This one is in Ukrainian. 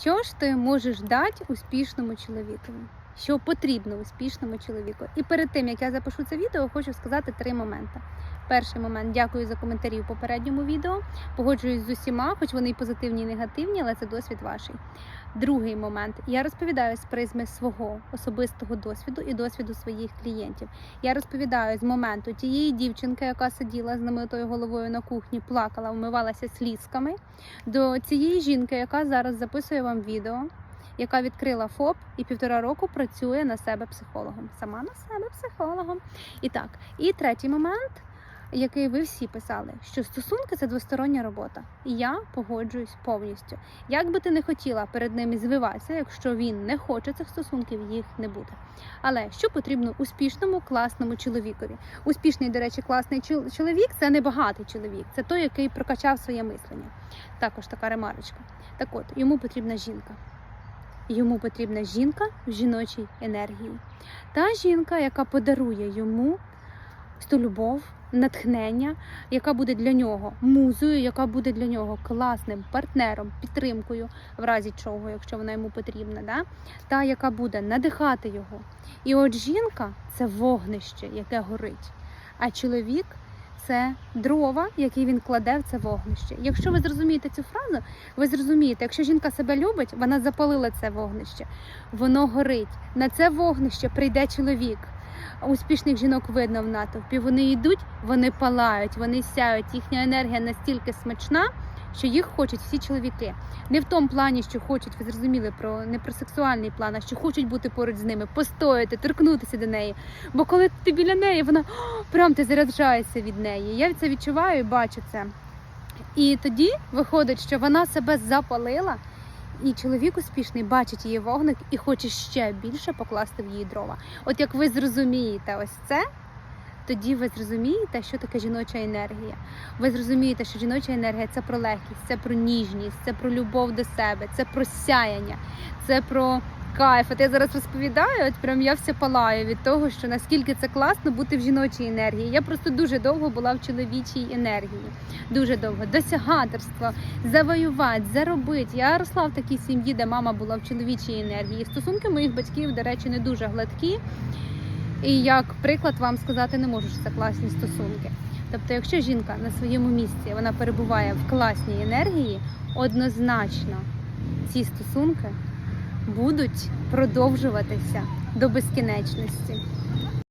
Що ж ти можеш дати успішному чоловікові? Що потрібно успішному чоловіку? І перед тим як я запишу це відео, хочу сказати три моменти. Перший момент дякую за коментарі у попередньому відео. Погоджуюсь з усіма, хоч вони і позитивні, і негативні, але це досвід ваший. Другий момент я розповідаю з призми свого особистого досвіду і досвіду своїх клієнтів. Я розповідаю з моменту тієї дівчинки, яка сиділа з намитою головою на кухні, плакала, вмивалася слізками, до цієї жінки, яка зараз записує вам відео. Яка відкрила ФОП і півтора року працює на себе психологом, сама на себе психологом. І так, і третій момент, який ви всі писали, що стосунки це двостороння робота, і я погоджуюсь повністю. Як би ти не хотіла перед ними звиватися, якщо він не хоче цих стосунків, їх не буде. Але що потрібно успішному, класному чоловікові? Успішний, до речі, класний чоловік це не багатий чоловік, це той, який прокачав своє мислення. Також така ремарочка. Так от йому потрібна жінка. Йому потрібна жінка в жіночій енергії. Та жінка, яка подарує йому ту любов, натхнення, яка буде для нього музою, яка буде для нього класним партнером, підтримкою, в разі чого, якщо вона йому потрібна, да? та яка буде надихати його. І от жінка це вогнище, яке горить, а чоловік. Це дрова, які він кладе в це вогнище. Якщо ви зрозумієте цю фразу, ви зрозумієте, якщо жінка себе любить, вона запалила це вогнище, воно горить. На це вогнище прийде чоловік. Успішних жінок видно в натовпі. Вони йдуть, вони палають, вони сяють. Їхня енергія настільки смачна, що їх хочуть всі чоловіки. Не в тому плані, що хочуть, ви зрозуміли про не про сексуальний план, а що хочуть бути поруч з ними, постояти, торкнутися до неї. Бо коли ти біля неї, вона «О, прям ти заряджаєшся від неї. Я це відчуваю і бачу це. І тоді виходить, що вона себе запалила, і чоловік успішний бачить її вогник і хоче ще більше покласти в її дрова. От як ви зрозумієте ось це, тоді ви зрозумієте, що таке жіноча енергія. Ви зрозумієте, що жіноча енергія це про легкість, це про ніжність, це про любов до себе, це про сяяння, це про кайф. От я зараз розповідаю, от прям я все палаю від того, що наскільки це класно бути в жіночій енергії. Я просто дуже довго була в чоловічій енергії. Дуже довго. Досягаторство, завоювати, заробити. Я росла в такій сім'ї, де мама була в чоловічій енергії. Стосунки моїх батьків, до речі, не дуже гладкі. І як приклад вам сказати не можу, що це класні стосунки. Тобто, якщо жінка на своєму місці вона перебуває в класній енергії, однозначно ці стосунки будуть продовжуватися до безкінечності.